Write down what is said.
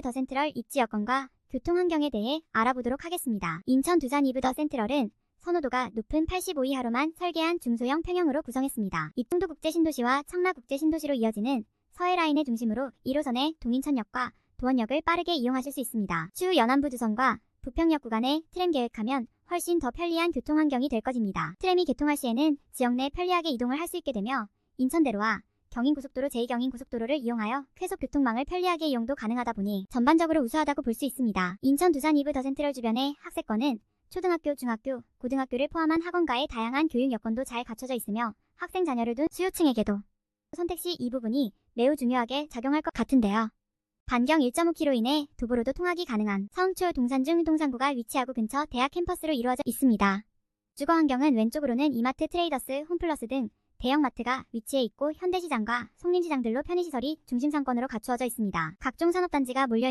더 센트럴 입지 여건과 교통 환경에 대해 알아보도록 하겠습니다. 인천 두산 이브 더 센트럴은 선호도가 높은 85 이하로만 설계한 중소형 평형으로 구성했습니다. 입동도 국제 신도시와 청라 국제 신도시로 이어지는 서해 라인을 중심으로 1호선의 동인천역과 도원역을 빠르게 이용하실 수 있습니다. 추후 연안부 두선과 부평역 구간에 트램 계획하면 훨씬 더 편리한 교통 환경이 될 것입니다. 트램이 개통할 시에는 지역 내 편리하게 이동을 할 수 있게 되며 인천대로와 경인고속도로 제2경인고속도로를 이용하여 쾌속 교통망을 편리하게 이용도 가능하다 보니 전반적으로 우수하다고 볼 수 있습니다. 인천 두산 이브 더 센트럴 주변의 학세권은 초등학교, 중학교, 고등학교를 포함한 학원과의 다양한 교육 여건도 잘 갖춰져 있으며 학생 자녀를 둔 수요층에게도 선택 시 이 부분이 매우 중요하게 작용할 것 같은데요. 반경 1.5km 이내 도보로도 통학이 가능한 서흥초 동산중 동산구가 위치하고 근처 대학 캠퍼스로 이루어져 있습니다. 주거 환경은 왼쪽으로는 이마트 트레이더스, 홈플러스 등 대형마트가 위치해 있고 현대시장과 송림시장들로 편의시설이 중심 상권으로 갖추어져 있습니다. 각종 산업단지가 몰려있는